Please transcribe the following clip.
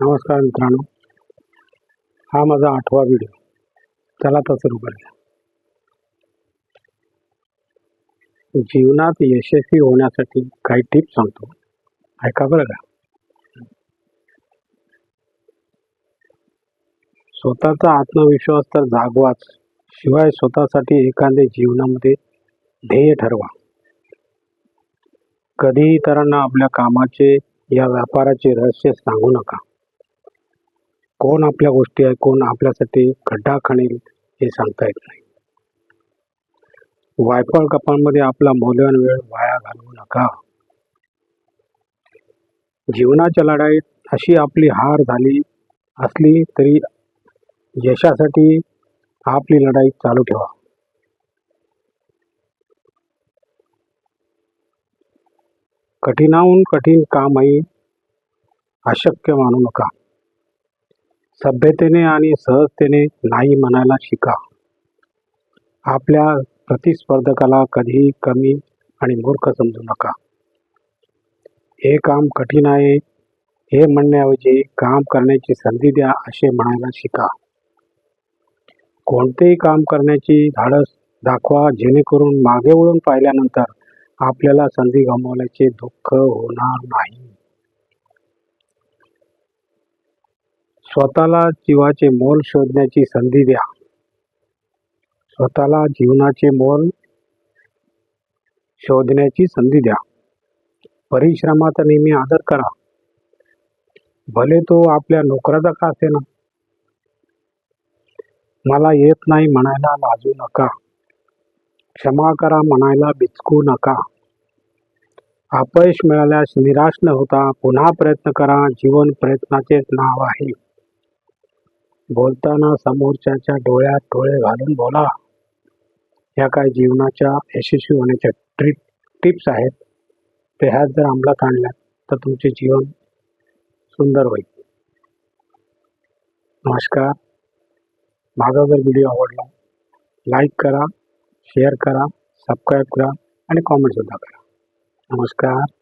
नमस्कार मित्रांनो. हा माझा आठवा व्हिडिओ चला तर सुरू करूया. जीवनात यशस्वी होण्यासाठी काही टिप्स सांगतो. ऐका बरं का. स्वतःचा आत्मविश्वास तर जागवाच. शिवाय स्वतःसाठी एखाद्या जीवनामध्ये ध्येय ठरवा. कधीही इतरांना आपल्या कामाचे या व्यापाराचे रहस्य सांगू नका. कोण आपल्या गोष्टी आहे कोण आपल्यासाठी खड्डा खणेल हे सांगता येत नाही. वायफळ गप्पांमध्ये आपला मौल्यवान वेळ वाया घालवू नका. जीवनाच्या लढाईत अशी आपली हार झाली असली तरी यशासाठी आपली लढाई चालू ठेवा. कठीणाहून कठीण कामही अशक्य मानू नका. सभ्यतेने आणि सहजतेने नाही म्हणायला शिका. आपल्या प्रतिस्पर्धकाला कधीही कमी आणि मूर्ख समजू नका. हे काम कठीण आहे. हे म्हणण्याऐवजी काम करण्याची संधी द्या असे म्हणायला शिका. कोणतेही काम करण्याची धाडस दाखवा जेणेकरून मागे वळून पाहिल्यानंतर आपल्याला संधी गमावल्याचे दुःख होणार नाही. स्वतःला जीवाचे मोल शोधण्याची संधी द्या. स्वतःला जीवनाचे मोल शोधण्याची संधी द्या. परिश्रमाचा नेहमी आदर करा. भले तो आपल्या नोकराचा का असेना. मला येत नाही म्हणायला लाजू नका. क्षमा करा म्हणायला बिचकू नका. अपयश मिळाल्यास निराश न होता पुन्हा प्रयत्न करा. जीवन प्रयत्नाचेच नाव आहे. बोलताना समोरच्याच्या डोळ्यात डोळे घालून बोला. या काय जीवनाच्या यशस्वी होण्याच्या ट्रिप टिप्स आहेत. ते ह्याच जर अंमलात आणल्या तर तुमचे जीवन सुंदर होईल. नमस्कार. माझा जर व्हिडिओ आवडला लाईक करा शेअर करा सबस्क्राईब करा आणि कॉमेंटसुद्धा करा. नमस्कार.